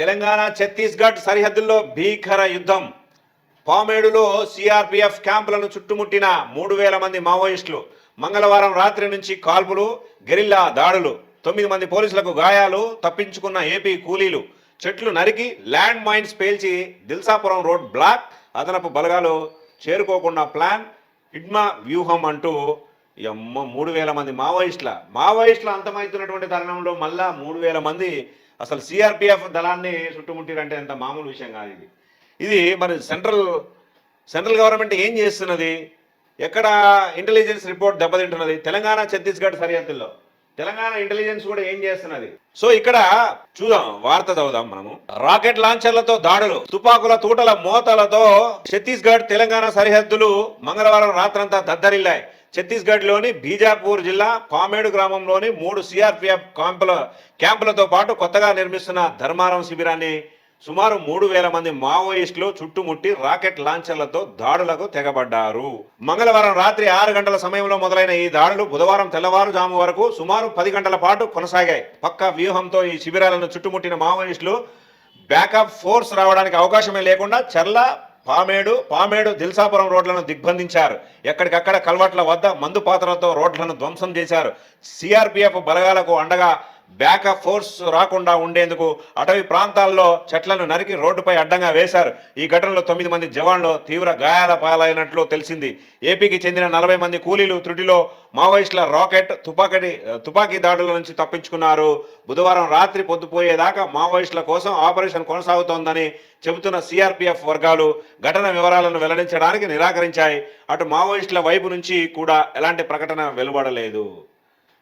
తెలంగాణ ఛత్తీస్గఢ్ సరిహద్దుల్లో భీకర యుద్ధం. పామేడులో సిఆర్పిఎఫ్ క్యాంపులను చుట్టుముట్టిన మూడు వేల మంది మావోయిస్టులు. మంగళవారం రాత్రి నుంచి కాల్పులు గెరిల్లా దాడులు. తొమ్మిది మంది పోలీసులకు గాయాలు తప్పించుకున్న ఏపీ కూలీలు. చెట్లు నరికి ల్యాండ్ మైన్స్ పేల్చి దిల్సాపురం రోడ్ బ్లాక్ అదనపు బలగాలు చేరుకోకుండా ప్లాన్. ఇడ్మా వ్యూహం అంటూ ఎమ్మ మూడు వేల మంది మావోయిస్టుల. మావోయిస్టులు అంతమవుతున్నటువంటి తరుణంలో మళ్ళా మూడు వేల మంది అసలు సిఆర్పిఎఫ్ దళాన్ని చుట్టుముట్టిరంటే అంత మామూలు విషయం కాదు ఇది. ఇది మరి సెంట్రల్ సెంట్రల్ గవర్నమెంట్ ఏం చేస్తున్నది? ఎక్కడ ఇంటెలిజెన్స్ రిపోర్ట్ దెబ్బతింటున్నది? తెలంగాణ ఛత్తీస్గఢ్ సరిహద్దుల్లో. తెలంగాణ ఇంటెలిజెన్స్ కూడా ఏం చేస్తున్నది? సో ఇక్కడ చూద్దాం వార్త చదువుదాం మనము. రాకెట్ లాంచర్లతో దాడులు తుపాకుల తూటల మోతలతో ఛత్తీస్గఢ్ తెలంగాణ సరిహద్దులు మంగళవారం రాత్రంతా దద్దరిల్లాయి. ఛత్తీస్గఢ్లోని బీజాపూర్ జిల్లా పామేడు గ్రామంలోని మూడు సిఆర్పిఎఫ్ క్యాంపుల క్యాంపులతో పాటు కొత్తగా నిర్మిస్తున్న ధర్మారం శిబిరాన్ని సుమారు మూడు వేల మంది మావోయిస్టులు చుట్టుముట్టి రాకెట్ లాంచర్లతో దాడులకు తెగబడ్డారు. మంగళవారం రాత్రి ఆరు గంటల సమయంలో మొదలైన ఈ దాడులు బుధవారం తెల్లవారుజాము వరకు సుమారు పది గంటల పాటు కొనసాగాయి. పక్క వ్యూహంతో ఈ శిబిరాలను చుట్టుముట్టిన మావోయిస్టులు బ్యాకప్ ఫోర్స్ రావడానికి అవకాశమే లేకుండా చర్ల పామేడు పామేడు దిల్సాపురం రోడ్లను దిగ్బంధించారు. ఎక్కడికక్కడ కల్వట్ల వద్ద మందు పాత్రలతో రోడ్లను ధ్వంసం చేశారు. సిఆర్పిఎఫ్ బలగాలకు అండగా బ్యాకప్ ఫోర్స్ రాకుండా ఉండేందుకు అటవీ ప్రాంతాల్లో చెట్లను నరికి రోడ్డుపై అడ్డంగా వేశారు. ఈ ఘటనలో తొమ్మిది మంది జవాన్లు తీవ్ర గాయాల పాలైనట్లు తెలిసింది. ఏపీకి చెందిన నలభై మంది కూలీలు త్రుటిలో మావోయిస్టుల రాకెట్ తుపాకీ తుపాకీ దాడుల నుంచి తప్పించుకున్నారు. బుధవారం రాత్రి పొద్దుపోయేదాకా మావోయిస్టుల కోసం ఆపరేషన్ కొనసాగుతోందని చెబుతున్న సిఆర్పిఎఫ్ వర్గాలు ఘటన వివరాలను వెల్లడించడానికి నిరాకరించాయి. అటు మావోయిస్టుల వైపు నుంచి కూడా ఎలాంటి ప్రకటన వెలువడలేదు.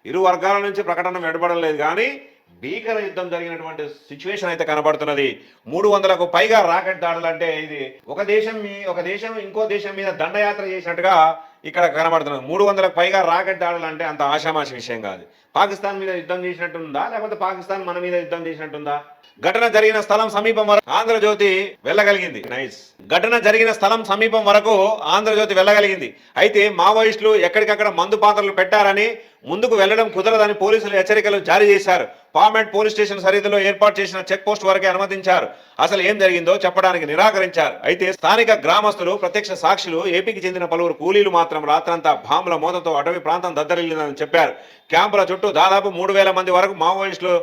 ఇరు వర్గాల నుంచి ప్రకటన లేదు కానీ భీకర యుద్ధం జరిగినటువంటి సిచ్యువేషన్ అయితే కనబడుతున్నది. మూడు వందలకు పైగా రాకెట్ దాడులు అంటే ఇది ఒక దేశం మీ- ఒక దేశం ఇంకో దేశం మీద దండయాత్ర చేసినట్టుగా ఇక్కడ కనబడుతున్నది. మూడు వందలకు పైగా రాకెట్ దాడులు అంటే అంత ఆషామాషి విషయం కాదు. పాకిస్తాన్ మీద యుద్ధం చేసినట్టుందా? లేకపోతే పాకిస్తాన్ మన మీద యుద్ధం చేసినట్టుందా? ఘటన జరిగిన స్థలం సమీపం వరకు ఆంధ్రజ్యోతి వెళ్ళగలిగింది. నైస్ ఘటన జరిగిన స్థలం సమీపం వరకు ఆంధ్రజ్యోతి వెళ్ళగలిగింది. అయితే మావోయిస్టులు ఎక్కడికక్కడ మందు పాత్రలు పెట్టారని ముందుకు వెళ్ళడం కుదరదని పోలీసులు హెచ్చరికలు జారీ చేశారు. పామెంట్ పోలీస్ స్టేషన్ సరిహద్దులో ఏర్పాటు చేసిన చెక్ పోస్ట్ వరకే అనుమతించారు. అసలు ఏం జరిగిందో చెప్పడానికి నిరాకరించారు. అయితే స్థానిక గ్రామస్తులు ప్రత్యక్ష సాక్షులు ఏపీకి చెందిన పలువురు కూలీలు మాత్రం రాత్రంతా బాంబుల మూతతో అటవీ ప్రాంతం దద్దరిల్లిందని చెప్పారు. క్యాంపుల చుట్టూ దాదాపు మూడు వేల మంది వరకు మావోయిస్టులు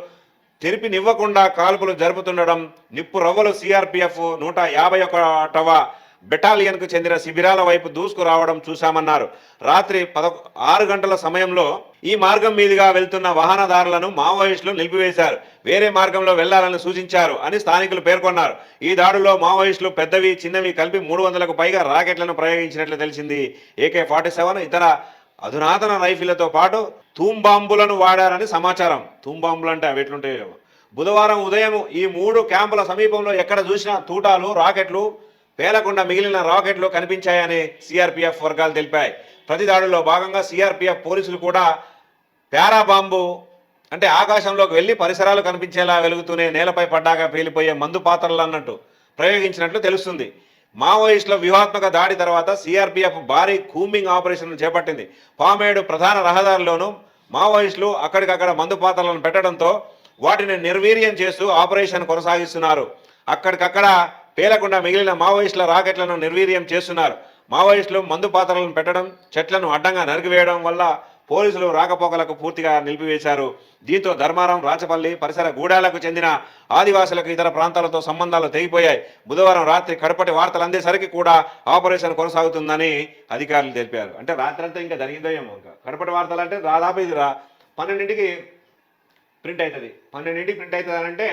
తెరిపినివ్వకుండా కాల్పులు జరుపుతుండడం నిప్పు రవ్వలు సిఆర్పిఎఫ్ నూట యాభై ఒకటవ బెటాలియన్కు చెందిన శిబిరాల వైపు దూసుకురావడం చూశామన్నారు. రాత్రి పద ఆరు గంటల సమయంలో ఈ మార్గం మీదుగా వెళ్తున్న వాహనదారులను మావోయిస్టులు నిలిపివేశారు. వేరే మార్గంలో వెళ్ళాలని సూచించారు అని స్థానికులు పేర్కొన్నారు. ఈ దాడులో మావోయిస్టులు పెద్దవి చిన్నవి కలిపి మూడు వందలకు పైగా రాకెట్లను ప్రయోగించినట్లు తెలిసింది. ఏకే ఫార్టీ సెవెన్ ఇతర అధునాతన రైఫిళ్ళతో పాటు తూంబాంబులను వాడారని సమాచారం. తూంబాంబులు అంటే అవి ఎట్లుంటాయో. బుధవారం ఉదయం ఈ మూడు క్యాంపుల సమీపంలో ఎక్కడ చూసినా తూటాలు రాకెట్లు పేలకుండా మిగిలిన రాకెట్లు కనిపించాయని సిఆర్పిఎఫ్ వర్గాలు తెలిపాయి. ప్రతి దాడుల్లో భాగంగా సిఆర్పిఎఫ్ పోలీసులు కూడా పారాబాంబు అంటే ఆకాశంలోకి వెళ్ళి పరిసరాలు కనిపించేలా వెలుగుతూనే నేలపై పడ్డాక పేలిపోయే మందు పాత్రలు అన్నట్టు ప్రయోగించినట్లు తెలుస్తుంది. మావోయిస్టుల వ్యూహాత్మక దాడి తర్వాత సిఆర్పిఎఫ్ భారీ కూమింగ్ ఆపరేషన్ చేపట్టింది. పామేడు ప్రధాన రహదారిలోనూ మావోయిస్టులు అక్కడికక్కడ మందు పాత్రలను పెట్టడంతో వాటిని నిర్వీర్యం చేస్తూ ఆపరేషన్ కొనసాగిస్తున్నారు. అక్కడికక్కడ పేలకుండా మిగిలిన మావోయిస్టుల రాకెట్లను నిర్వీర్యం చేస్తున్నారు. మావోయిస్టులు మందు పాత్రలను పెట్టడం చెట్లను అడ్డంగా నరికివేయడం వల్ల పోలీసులు రాకపోకలకు పూర్తిగా నిలిపివేశారు. దీంతో ధర్మారం రాచపల్లి పరిసర గూడాలకు చెందిన ఆదివాసులకు ఇతర ప్రాంతాలతో సంబంధాలు తెగిపోయాయి. బుధవారం రాత్రి కడపటి వార్తలు అందేసరికి కూడా ఆపరేషన్ కొనసాగుతుందని అధికారులు తెలిపారు. అంటే రాత్రంతా ఇంకా జరిగిందో ఏమో ఇంకా. కడపటి వార్తలు అంటే దాదాపు ఇది రా పన్నెండింటికి ప్రింట్ అవుతుంది. పన్నెండింటికి ప్రింట్ అవుతుంది అంటే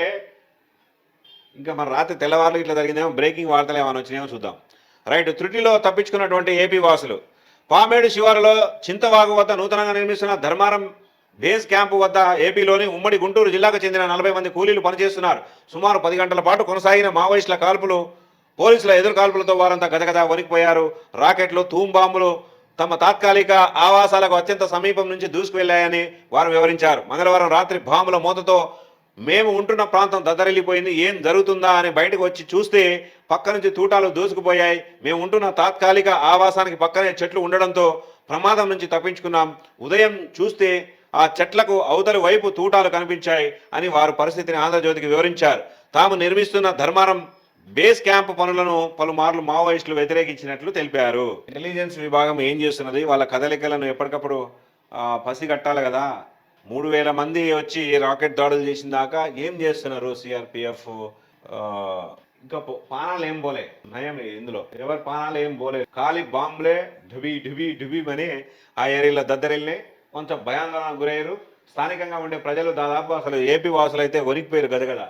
ఇంకా మన రాత్రి తెల్లవారులు ఇట్లా జరిగిందేమో బ్రేకింగ్ వార్తలు ఏమైనా వచ్చినాయేమో చూద్దాం. రైట్ త్రుటిలో తప్పించుకున్నటువంటి ఏపీ వాసులు. పామేడు శివారులో చింతవాగు వద్ద నూతనంగా నిర్మిస్తున్న ధర్మారం బేస్ క్యాంపు వద్ద ఏపీలోని ఉమ్మడి గుంటూరు జిల్లాకు చెందిన నలభై మంది కూలీలు పనిచేస్తున్నారు. సుమారు పది గంటల పాటు కొనసాగిన మావోయిస్టుల కాల్పులు పోలీసుల ఎదురు కాల్పులతో వారంతా గదగద వణికిపోయారు. రాకెట్లు తూంబాంబులు తమ తాత్కాలిక ఆవాసాలకు అత్యంత సమీపం నుంచి దూసుకువెళ్ళాయని వారు వివరించారు. మంగళవారం రాత్రి బాంబుల మూతతో మేము ఉంటున్న ప్రాంతం దద్దరిల్లిపోయింది. ఏం జరుగుతుందా అని బయటకు వచ్చి చూస్తే పక్క నుంచి తూటాలు దూసుకుపోయాయి. మేము ఉంటున్న తాత్కాలిక ఆవాసానికి పక్కనే చెట్లు ఉండడంతో ప్రమాదం నుంచి తప్పించుకున్నాం. ఉదయం చూస్తే ఆ చెట్లకు అవతలి వైపు తూటాలు కనిపించాయి అని వారు పరిస్థితిని ఆంధ్రజ్యోతికి వివరించారు. తాము నిర్మిస్తున్న ధర్మారం బేస్ క్యాంప్ పనులను పలుమార్లు మావోయిస్టులు వ్యతిరేకించినట్లు తెలిపారు. ఇంటెలిజెన్స్ విభాగం ఏం చేస్తున్నది? వాళ్ళ కదలికలను ఎప్పటికప్పుడు పసిగట్టాలి కదా. మూడు వేల మంది వచ్చి రాకెట్ దాడులు చేసిన దాకా ఏం చేస్తున్నారు సిఆర్పిఎఫ్ ఇంకా పానాలు ఏం పోలే. నయం ఇందులో. ఎవరి పానాలు ఏం పోలే. ఖాళీ బాంబులే ఢుబి ఢుబి ఢుబి అని ఆ ఏరియాలో దద్దరిల్లి కొంచెం భయాందోళన గురయ్యారు. స్థానికంగా ఉండే ప్రజలు దాదాపు అసలు ఏపీ వాసులు అయితే వణికిపోయారు గదగద